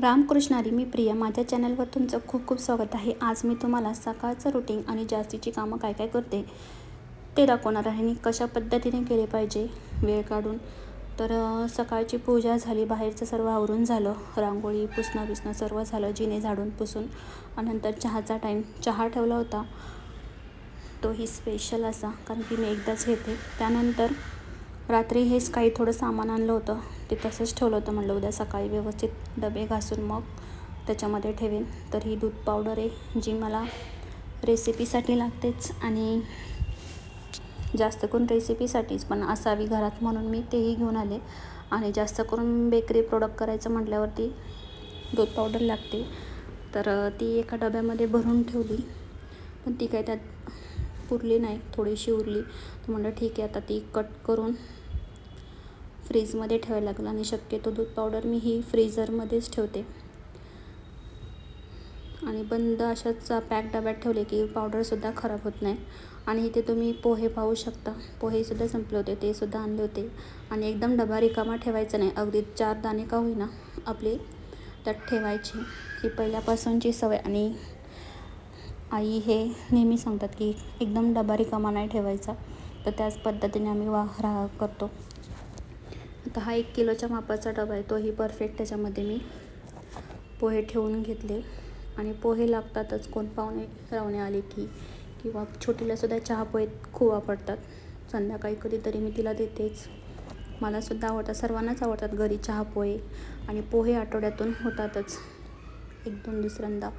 रामकृष्णारी मी प्रिया. माझ्या चॅनलवर तुमचं खूप खूप स्वागत आहे. आज मी तुम्हाला सकाळचं रुटीन आणि जास्तीची कामं काय काय करते ते दाखवणार आहे आणि कशा पद्धतीने केले पाहिजे वेळ काढून. तर सकाळची पूजा झाली बाहेरचं सर्व आवरून झालं रांगोळी पुसणं बिसणं सर्व झालं जिने झाडून पुसून नंतर चहाचा टाईम चहा ठेवला होता. तोही स्पेशल असा कारण की मी एकदाच घेते. त्यानंतर रात्री हेच काही थोडं सामान आणलं होतं. ते तसंच ठेवलं होतं. म्हणलं उद्या सकाळी व्यवस्थित डबे घासून मग त्याच्यामध्ये ठेवेन. तर ही दूध पावडर आहे जी मला रेसिपीसाठी लागतेच आणि जास्त करून रेसिपीसाठीच पण असावी घरात म्हणून मी तेही घेऊन आले. आणि जास्त करून बेकरी प्रोडक्ट करायचं म्हटल्यावरती दूध पावडर लागते. तर ती एका डब्यामध्ये भरून ठेवली. पण ती काय त्यात पुरली नाही थोडीशी उरली. तर म्हणलं ठीक आहे आता ती कट करून फ्रीजमध्ये ठेवायला लागलं आणि शक्यतो दूध पावडर मी ही फ्रीझरमध्येच ठेवते. आणि बंद अशाच पॅक डब्यात ठेवले की पावडरसुद्धा खराब होत नाही. आणि इथे तुम्ही पोहे पाहू शकता. पोहेसुद्धा संपले होते ते सुद्धा आणले होते. आणि एकदम डबा रिकामा ठेवायचा नाही अगदी चार दाणे का होईना आपले त्यात ठेवायची. ही पहिल्यापासूनची सवय आणि आई हे नेहमी सांगतात की एकदम डबा रिकामा नाही ठेवायचा. तर त्याच पद्धतीने आम्ही वा राहा करतो. आता हा एक किलोच्या मापाचा डबा आहे. तोही परफेक्ट त्याच्यामध्ये मी पोहे ठेवून घेतले. आणि पोहे लागतातच. कोण पाहुणे रावणे आले की किंवा छोटीलासुद्धा चहा पोहे खूप आवडतात. संध्याकाळी कधीतरी मी तिला देतेच. मलासुद्धा आवडतात. सर्वांनाच आवडतात घरी चहा पोहे. आणि पोहे आठवड्यातून होतातच. एक दोन दुसऱ्यांदा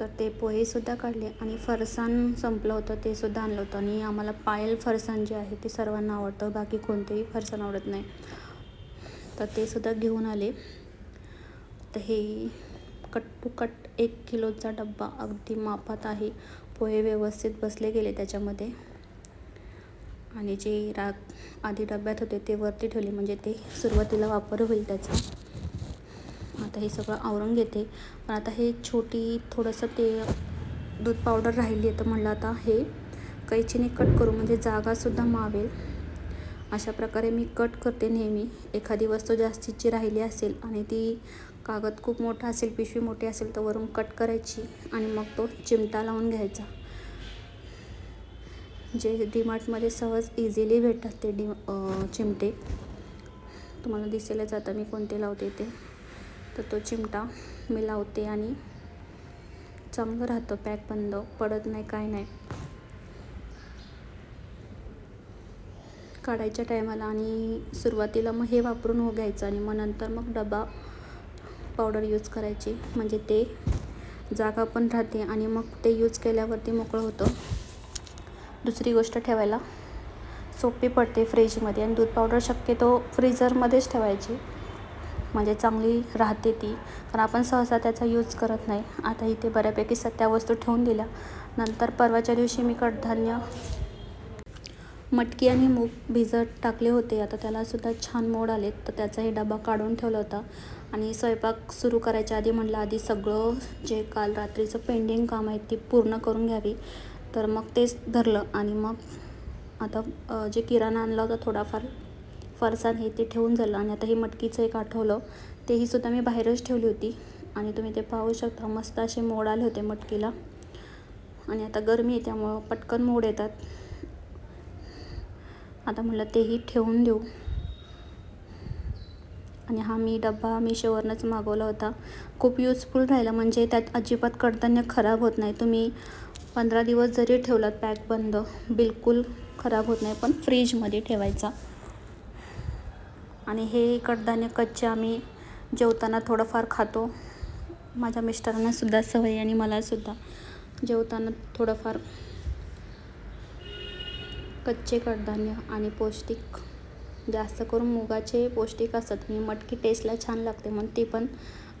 तर ते पोहेसुद्धा काढले आणि फरसाण संपलं होतं ते सुद्धा आणलं होतं. आणि आम्हाला पायल फरसाण जे आहे ते सर्वांना आवडतं बाकी कोणतेही फरसाण आवडत नाही. तर ते सुद्धा घेऊन आले. तर हे कट टू कट एक किलोचा डब्बा अगदी मापात आहे. पोहे व्यवस्थित बसले गेले त्याच्यामध्ये. आणि जे राग आधी डब्यात होते ते वरती ठेवले म्हणजे ते सुरुवातीला वापर होईल त्याचा. आता हे सगळं आवरून घेते. पण आता हे छोटी थोडंसं ते दूध पावडर राहिली आहे तर म्हणलं आता हे कैचीने कट करू म्हणजे जागासुद्धा मावेल. अशा प्रकारे मी कट करते नेहमी. एखादी वस्तू जास्तीची राहिली असेल आणि ती कागद खूप मोठा असेल पिशवी मोठी असेल तर वरून कट करायची आणि मग तो चिमटा लावून घ्यायचा. जे डीमार्टमध्ये सहज इझिली भेटतात ते डी चिमटे. तुम्हाला दिसेलच आता मी कोणते लावते ते. तर तो चिमटा मी लावते आणि चांगलं राहतं. पॅक बंद पडत नाही काय नाही. काढायच्या टायमाला आणि सुरुवातीला मग हे वापरून हो घ्यायचं आणि मग नंतर मग डबा पावडर यूज करायची. म्हणजे ते जागा पण राहते आणि मग ते यूज केल्यावरती मोकळं होतं. दुसरी गोष्ट ठेवायला सोपी पडते फ्रीजमध्ये. आणि दूध पावडर शक्यतो फ्रीजरमध्येच ठेवायची. म्हणजे चांगली राहते ती. पण आपण सहसा त्याचा यूज करत नाही. आता इथे बऱ्यापैकी सत्या वस्तू ठेवून दिल्या. नंतर परवाच्या दिवशी मी कडधान्य मटकी आणि मूग भिजत टाकले होते. आता त्यालासुद्धा छान मोड आलेत. तर त्याचाही डबा काढून ठेवला होता. आणि स्वयंपाक सुरू करायच्या आधी म्हटलं आधी सगळं जे काल रात्रीचं पेंडिंग काम आहे ती पूर्ण करून घ्यावी. तर मग तेच धरलं. आणि मग आता जे किराणा आणला होता थोडाफार फरसाण हे ते ठेवून झालं आणि आता हे मटकीचं एक आठवलं तेही सुद्धा मी बाहेरच ठेवली होती. आणि तुम्ही ते पाहू शकता मस्त असे मोड आले होते मटकीला. आणि आता गरमी आहे त्यामुळं पटकन मोड येतात. आता म्हटलं तेही ठेवून देऊ. आणि हा मी डब्बा मिशोवरनंच मागवला होता. खूप युजफुल राहिला म्हणजे त्यात अजिबात कडधान्य खराब होत नाही. तुम्ही पंधरा दिवस जरी ठेवलात पॅक बंद बिलकुल खराब होत नाही पण फ्रीजमध्ये ठेवायचा. आणि हे कडधान्य कच्चे आम्ही जेवताना थोडंफार खातो. माझ्या मिस्टरांनासुद्धा सवय आणि मलासुद्धा जेवताना थोडंफार कच्चे कडधान्य आणि पौष्टिक जास्त करून मुगाचे पौष्टिक असतात आणि मटकी टेस्टला छान लागते मग ती पण.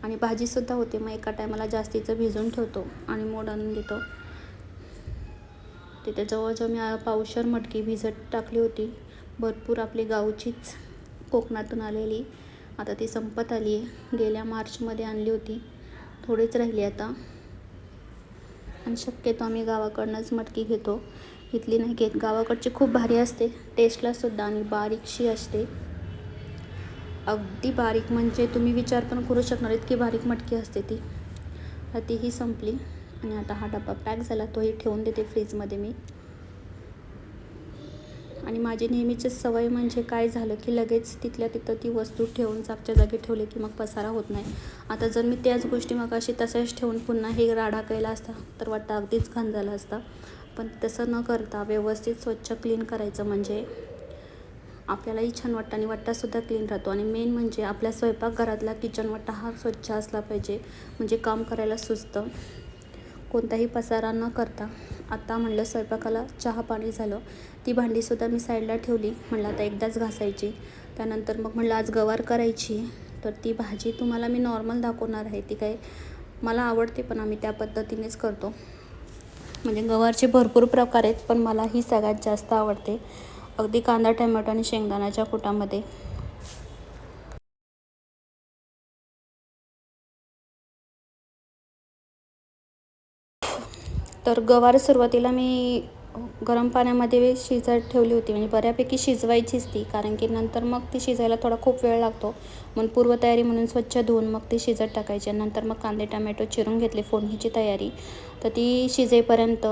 आणि भाजीसुद्धा होते मग एका टायमाला जास्तीचं भिजून ठेवतो आणि मोड आणून देतो. तिथे जवळजवळ मी पावशर मटकी भिजत टाकली होती. भरपूर आपली गावचीच कोकणातून आलेली. आता ती संपत आली आहे. गेल्या मार्चमध्ये आणली होती. थोडीच राहिली आता. आणि शक्यतो आम्ही गावाकडनंच मटकी घेतो. इथली नाही घेत. गावाकडची खूप भारी असते. टेस्टला सुद्धा आणि बारीकशी असते. अगदी बारीक म्हणजे तुम्ही विचार पण करू शकणार इतकी बारीक मटकी असते ती. तीही संपली. आणि आता हा डबा पॅक झाला. तोही ठेवून देते फ्रीजमध्ये मी. आणि माझी नेहमीची सवय म्हणजे काय झालं की लगेच तिथल्या तिथं ती वस्तू ठेवून जागच्या जागी ठेवली की मग पसारा होत नाही. आता जर मी त्याच गोष्टी मग अशी तशाच ठेवून पुन्हा हे राडा केला असता तर वाटतं अगदीच घाण झाला असता. पण तसं न करता व्यवस्थित स्वच्छ क्लीन करायचं म्हणजे आपल्यालाही छान वाटतं आणि वट्टासुद्धा क्लीन राहतो. आणि मेन म्हणजे आपल्या स्वयंपाकघरातला किचन वट्टा हा स्वच्छ असला पाहिजे म्हणजे काम करायला सुचतं कोणताही पसारा न करता आता म्हणलं स्वयंपाकाला चहा पाणी झालं. ती भांडीसुद्धा मी साईडला ठेवली. म्हणलं आता एकदाच घासायची. त्यानंतर मग म्हणलं आज गवार करायची. तर ती भाजी तुम्हाला मी नॉर्मल दाखवणार आहे. ती काय मला आवडते पण आम्ही त्या पद्धतीनेच करतो. म्हणजे गवारचे भरपूर प्रकार आहेत पण मला ही सगळ्यात जास्त आवडते. अगदी कांदा टमॅटो आणि शेंगदाण्याच्या कुटामध्ये. तर गवार सुरुवातीला मी गरम पाण्यामध्ये शिजत ठेवली होती. म्हणजे बऱ्यापैकी शिजवायचीच ती कारण की नंतर मग ती शिजायला थोडा खूप वेळ लागतो. मग पूर्वतयारी म्हणून स्वच्छ धुवून मग ती शिजत टाकायची. नंतर मग कांदे टमॅटो चिरून घेतले फोडणीची तयारी. तर ती शिजेपर्यंत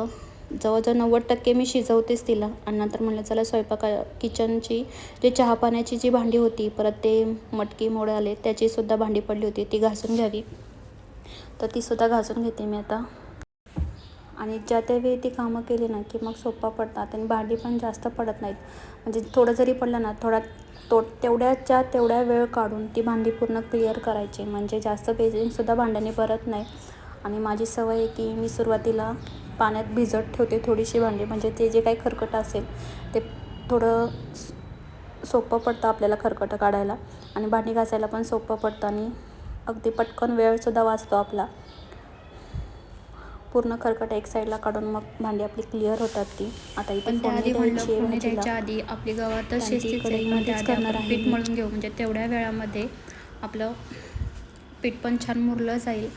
जवळजवळ नव्वद टक्के मी शिजवतेच तिला. आणि नंतर म्हणलं चला स्वयंपाका किचनची जे चहा पाण्याची जी भांडी होती परत ते मटकी मोड आले त्याचीसुद्धा भांडी पडली होती ती घासून घ्यावी. तर तीसुद्धा घासून घेते मी आता. आणि ज्या त्यावेळी ती कामं केली ना की मग सोपा पडतात आणि भांडी पण जास्त पडत नाहीत. म्हणजे थोडं जरी पडलं ना थोडा तो तेवढ्याच्या तेवढ्या वेळ काढून ती भांडी पूर्ण क्लिअर करायची. म्हणजे जास्त बेजिंगसुद्धा भांड्याने भरत नाही. आणि माझी सवय आहे की मी सुरुवातीला पाण्यात भिजत ठेवते थोडीशी भांडी. म्हणजे ते जे काही खरकट असेल ते थोडं सोपं पडतं आपल्याला खरकटं काढायला. आणि भांडी घासायला पण सोपं पडतं आणि अगदी पटकन वेळसुद्धा वाचतो आपला. पूर्ण खरकट एक साईडला काढून मग भांडी आपली क्लिअर होतात ती. आता इथे फोडणी द्यायची आहे. द्यायच्या आधी आपली गवार तर कारण ती शिजतीच आहे पण कढईमध्येच त्याआधी करणार आहे. पीठ. मळून घेऊ. म्हणजे तेवढ्या वेळामध्ये आपलं पीठ पण छान मुरलं जाईल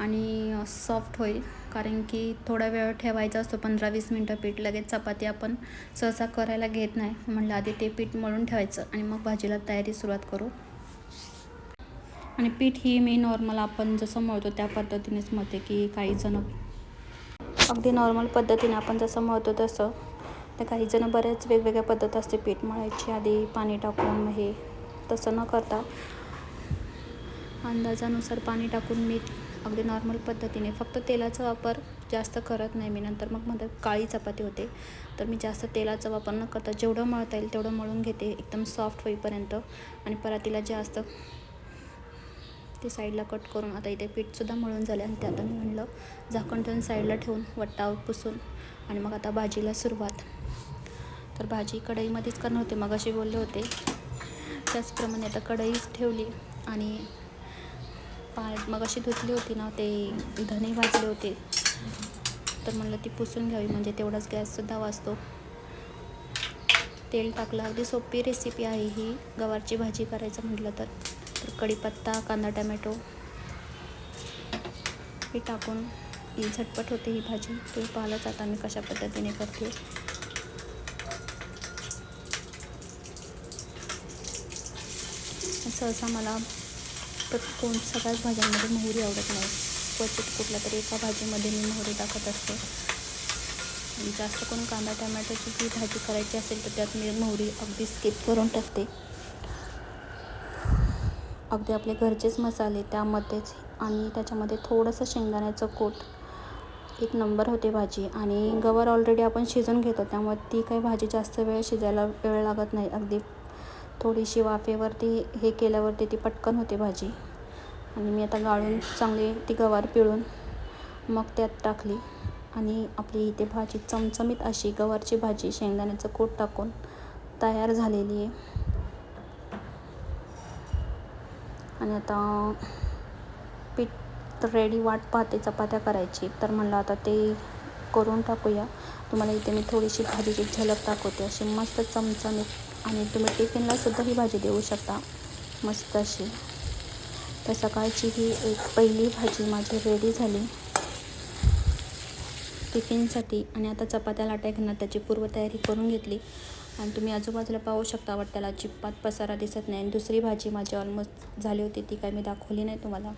आणि सॉफ्ट होईल. कारण की थोडा वेळ ठेवायचा असतो पंधरा वीस मिनटं पीठ लगेच चपाती आपण सहसा करायला घेत नाही. म्हणलं आधी ते पीठ मळून ठेवायचं आणि मग भाजीला तयारी सुरुवात करू. आणि पीठ ही मी नॉर्मल आपण जसं मळतो त्या पद्धतीनेच मळते की काही जण अगदी नॉर्मल पद्धतीने आपण जसं मळतो तसं. तर काही जणं बऱ्याच वेगवेगळ्या पद्धत असते. पीठ मळायची आधी पाणी टाकून हे तसं न करता अंदाजानुसार पाणी टाकून मीठ अगदी नॉर्मल पद्धतीने फक्त तेलाचा वापर जास्त करत नाही मी. नंतर मग मध्ये काळी चपाती होते. तर मी जास्त तेलाचा वापर न करता जेवढं मळता येईल तेवढं मळून घेते. एकदम सॉफ्ट होईपर्यंत. आणि परातीला जास्त ते साईडला कट करून आता इथे पीठसुद्धा मळून झाले आणि ते आता मी म्हणलं झाकण ठेवून साईडला ठेवून वट्टावर पुसून आणि मग आता भाजीला सुरुवात. तर भाजी कढईमध्येच करणार होते मग असे बोलले होते. त्याचप्रमाणे आता कढईच ठेवली आणि पाण्यात मग अशी धुतली होती ना ते धने भाजले होते. तर म्हणलं ती पुसून घ्यावी म्हणजे तेवढाच गॅससुद्धा वाचतो. तेल टाकलं अगदी सोपी रेसिपी आहे ही गवारची भाजी करायचं म्हटलं तर. तर कढीपत्ता कांदा टमॅटो. हे टाकून ही झटपट होते ही भाजी. तुम्ही पाहिलंच आता मी कशा पद्धतीने करते. सहसा मला तर कोण सगळ्याच भाज्यांमध्ये मोहरी आवडत नाही. क्वचित कुठल्या तरी एका भाजीमध्ये मी मोहरी टाकत असते. जास्त करून कांदा टमॅटोची जी भाजी करायची असेल तर त्यात मी मोहरी अगदी स्किप करून टाकते. अगदी आपले घरचेच मसाले त्यामध्येच आणि त्याच्यामध्ये थोडंसं शेंगदाण्याचं कूट एक नंबर होते भाजी. आणि गवार ऑलरेडी आपण शिजून घेतो त्यामुळे ती काही भाजी जास्त वेळ शिजायला वेळ लागत नाही. अगदी थोडीशी वाफेवरती हे केल्यावरती ती पटकन होते भाजी. आणि मी आता गाळून चांगली ती गवार पिळून मग त्यात टाकली. आणि आपली इथे भाजी चमचमीत अशी गवारची भाजी शेंगदाण्याचं कूट टाकून तयार झालेली आहे. आणि आता पीठ रेडी वाट पाहते चपात्या करायची. तर म्हणलं आता ते करून टाकूया. तुम्हाला इथे मी थोडीशी भाजीची झलक दाखवते अशी मस्त चमचमीत आणि तुम्ही टिफिनला सुद्धा ही भाजी देऊ शकता. मस्त अशी. तर सकाळची ही एक पहिली भाजी माझी रेडी झाली. टिफिनसाठी आणि आता चपात्या लाटाय करणार त्याची पूर्वतयारी करून घेतली. आणि तुम्ही आजूबाजूला पाहू शकता वाट त्याला चिप्पात पसारा दिसत नाही. आणि दुसरी भाजी माझी ऑलमोस्ट झाली होती ती काय मी दाखवली नाही तुम्हाला.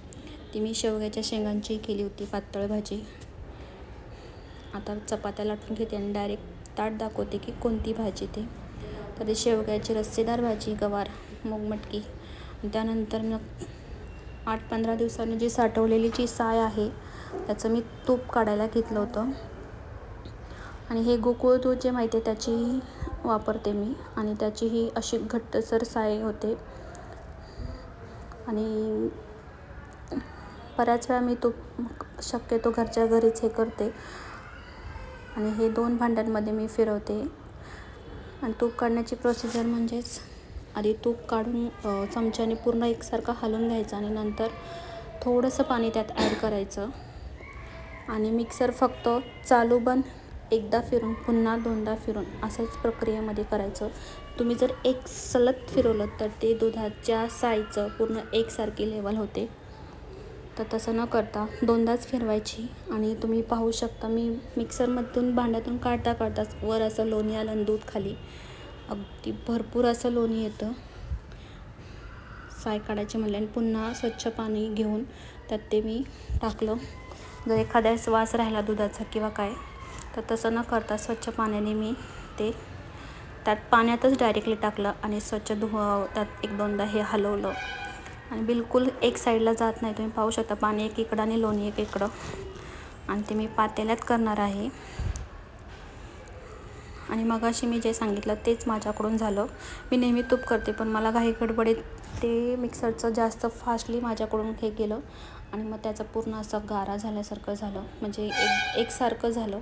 ती मी शेवग्याच्या शेंगांची केली होती पातळ भाजी. आता चपात्या लाटून घेते आणि डायरेक्ट ताट दाखवते की कोणती भाजी ते. तर शेवग्याची रस्सेदार भाजी गवार मूग मटकी. त्यानंतर मग आठ पंधरा दिवसांनी जी साठवलेली जी साय आहे त्याचं मी तूप काढायला घेतलं होतं. आणि हे गोकुळ दूध जे माहिती आहे त्याचीही वापरते मी. आणि त्याचीही अशी घट्टसर साय होते. आणि बऱ्याच वेळा मी तूप शक्यतो घरच्या घरीच हे करते. आणि हे दोन भांड्यांमध्ये मी फिरवते. आणि तूप काढण्याची प्रोसिजर म्हणजेच आधी तूप काढून चमच्याने पूर्ण एकसारखं हलवून घ्यायचं आणि नंतर थोडंसं पाणी त्यात ॲड करायचं. आणि मिक्सर फक्त चालू बंद एकदा फिरून पुन्हा दोनदा फिरून असंच प्रक्रियेमध्ये करायचं. तुम्ही जर एक सलग फिरवलं तर ते दुधाच्या साईचं पूर्ण एकसारखी लेवल होते. तर तसं न करता दोनदाच फिरवायची आणि तुम्ही पाहू शकता मी मिक्सरमधून भांड्यातून काढता काढताच वर असं लोणी आलं आणि दूध खाली. अगदी भरपूर असं लोणी येतं. साय काढायची म्हणले आणि पुन्हा स्वच्छ पाणी घेऊन त्यात ते मी टाकलं. जर एखाद्या वास राहिला दुधाचा किंवा काय तर तसं न करता स्वच्छ पाण्याने मी ते त्यात पाण्यातच डायरेक्टली टाकलं आणि स्वच्छ धु त्यात एक दोनदा हे हलवलं. आणि बिलकुल एक साईडला जात नाही. तुम्ही पाहू शकता पाणी एक इकडं आणि लोणी एक इकडं. आणि ते मी पातेल्यात करणार आहे. आणि मगाशी मी जे सांगितलं तेच माझ्याकडून झालं. मी नेहमी तूप करते पण मला घाई गडबडीत ते मिक्सरचं जास्त फास्टली माझ्याकडून हे केलं आणि मग त्याचा पूर्ण असं गारा झाल्यासारखं झालं. म्हणजे एक एकसारखं झालं.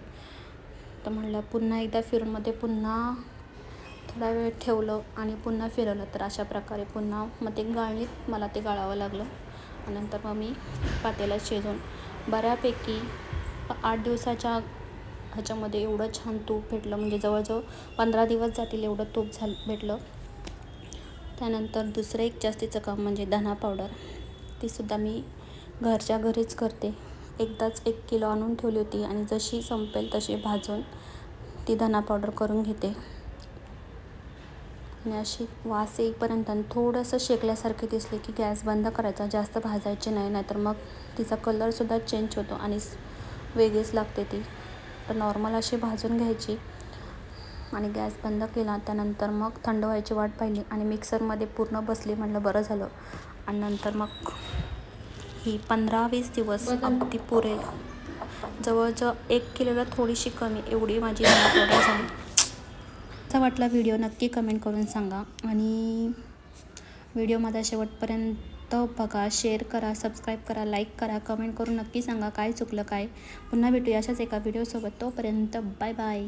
तर म्हणलं पुन्हा एकदा फिरूनमध्ये पुन्हा थोडा वेळ ठेवलं आणि पुन्हा फिरवलं. तर अशा प्रकारे पुन्हा मग ते गाळणीत मला ते गाळावं लागलं. नंतर मग मी पातेला शिजवून बऱ्यापैकी आठ दिवसाच्या ह्याच्यामध्ये एवढं छान तूप भेटलं. म्हणजे जवळजवळ पंधरा दिवस जातील एवढं तूप झालं भेटलं. त्यानंतर दुसरं एक जास्तीचं काम म्हणजे धना पावडर तीसुद्धा मी घरच्या घरीच करते. एकदाच एक किलो आणून ठेवली होती आणि जशी संपेल तशी भाजून ती धना पावडर करून घेते. आणि अशी वास येईपर्यंत आणि थोडंसं शेकल्यासारखे दिसले की गॅस बंद करायचा जास्त भाजायचे नाही नाहीतर मग तिचा कलरसुद्धा चेंज होतो आणि वेगळीच लागते ती. तर नॉर्मल अशी भाजून घ्यायची आणि गॅस बंद केला त्यानंतर मग थंड व्हायची वाट पाहिली आणि मिक्सरमध्ये पूर्ण बसली म्हणलं बरं झालं. आणि नंतर मग ही पंधरा वीस दिवस अगदी पुरेल जवळजवळ एक किलोला थोडीशी कमी एवढी माझी पावडर झाली. कसा वाटला व्हिडिओ नक्की कमेंट करून सांगा. आणि व्हिडिओ माझा शेवटपर्यंत बघा शेअर करा सबस्क्राईब करा लाईक करा कमेंट करून नक्की सांगा काय चुकलं काय. पुन्हा भेटूया अशाच एका व्हिडिओसोबत. तोपर्यंत बाय बाय.